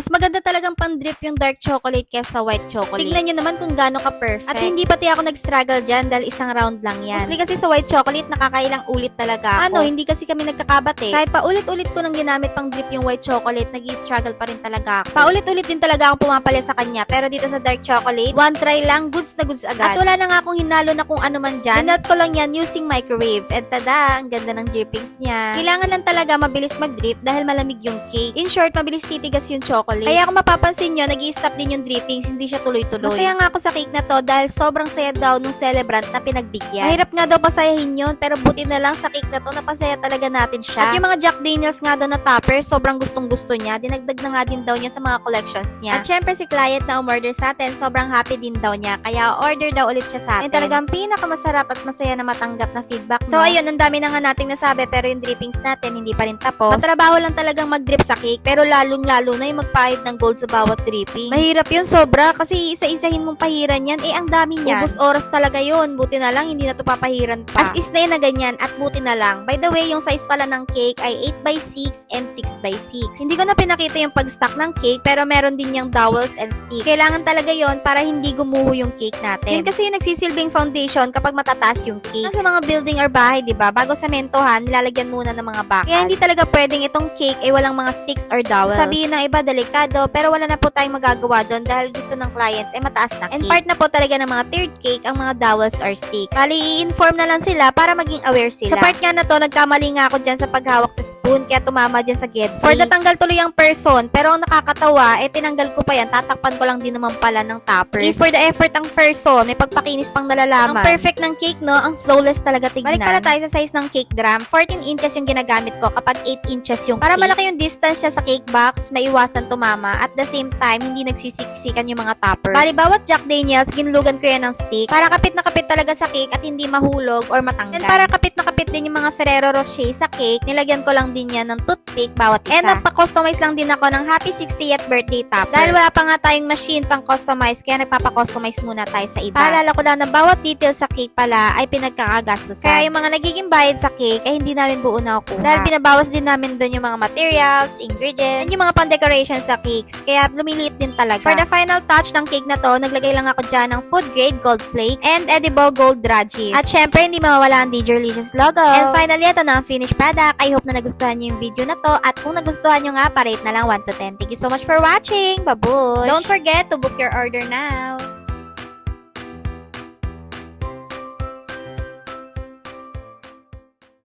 Mas maganda talagang pang-drip yung dark chocolate kesa white chocolate. Tignan nyo naman kung gaano ka perfect. At hindi pati ako nag-struggle dyan dahil isang round lang yan. Mostly kasi sa white chocolate, nakakailang ulit talaga ako. Ano, hindi kasi kami nagkakabate. Kahit pa ulit-ulit ko nang ginamit pang drip yung white chocolate, nag struggle pa rin talaga ako. Paulit-ulit din talaga akong pumapala sa kanya. Pero dito sa dark chocolate, one try lang, goods na goods agad. At wala na nga akong hinalo na kung ano man dyan. Dinat ko lang yan using microwave. And tada, ang ganda ng drippings niya. Kailangan lang talaga mabilis mag-drip dahil malamig yung cake. In short, mabilis titigas yung chocolate. Kaya kung mapapansin nyo, nag stop din yung drippings, hindi siya tuloy-tuloy. Masaya nga ako sa cake na to dahil sobrang saya daw nung celebrant na pinagbigyan. Mahirap nga daw pasayahin yun, pero buti na lang sa cake na to, napasaya talaga natin siya. At yung mga Jack Daniels nga daw na topper, sobrang gustong gusto niya. Dinagdag na nga din daw niya sa mga collections niya. At syempre si client na umorder sa atin, sobrang happy din daw niya. Kaya order daw ulit siya sa atin. Yung talagang pinakamasarap at masaya na matanggap na feedback. So ayun, ang dami na nga nating nasabi pero yung drippings natin hindi pa rin tapos. Matrabaho lang talagang mag-drip sa cake pero lalong-lalo na yung magpahid ng gold sa bawat dripping. Mahirap yun sobra kasi isa-isahin mong pahiran yan eh ang dami niyan. Ubus oras talaga yun. Buti na lang hindi na to papahiran pa. As is na yun na ganyan at buti na lang. By the way, yung size pala ng cake ay 8x6 and 6x6. Hindi ko na pinakita yung pag-stack ng cake pero meron din yung dowels and sticks. Kailangan talaga yon para hindi gumuho yung cake natin. Yun kasi yung nagsisilbing foundation kapag matataas yung cake. Sa mga building or bahay, di ba? Bago sementohan, nilalagyan muna ng mga bakal. Kaya hindi talaga pwedeng itong cake ay walang mga sticks or dowels. Sabihin ng iba, delikado, pero wala na po tayong magagawa doon dahil gusto ng client ay mataas na cake. And part na po talaga ng mga tiered cake ang mga dowels or sticks. Bali, i-inform na lang sila para maging aware sila. Sa part nga na to, nagkamali nga ako dyan sa paghawak sa spoon, kaya tumama dyan sa get For the tanggal tuloy ang person, pero ang nakakatawa, eh tinanggal ko pa yan, tatakpan ko lang din naman pala ng toppers. If for the effort ang person, may pagpakinis pang nalalaman. Ang perfect ng cake, no? Ang flawless talaga tignan. Balik pala tayo sa size ng cake drum. 14 inches yung ginagamit ko kapag 8 inches yung Para malaki yung distance siya sa cake box, maiwasan tumama. At the same time, hindi nagsisiksikan yung mga toppers. Bali, bawat Jack Daniels, ginlugan ko yan ng stick. Para kapit na kapit talaga sa cake at hindi mahulog or matanggal. And para kapit na kapit din yung mga Ferrero Rocher sa cake, nilagyan ko lang din yan ng toothpick bawat isa. And nagpa-customize lang din ako ng happy 60th birthday topper. Dahil wala pa nga tayong machine pang customize, kaya nagpapa-customize muna tayo sa iba. Paalala ko lang na bawat detail sa cake pala ay pinagkakagastusan. Kaya yung mga nagiging bayad sa cake ay hindi namin buo na kuha. Dahil binabawas din namin doon yung mga materials, ingredients, and yung mga pang-decoration sa cakes. Kaya lumiliit din talaga. For the final touch ng cake na to, naglagay lang ako dyan ng food grade gold flakes and edible gold drudges. At syempre, hindi mawawala ang DJerlicious logo. And finally, ito na ang finished product. I hope na nagustuhan nyo yung video na to. At kung nagustuhan nyo nga, parate na lang 1 to 10. Thank you so much for watching. Babush! Don't forget to book your order now.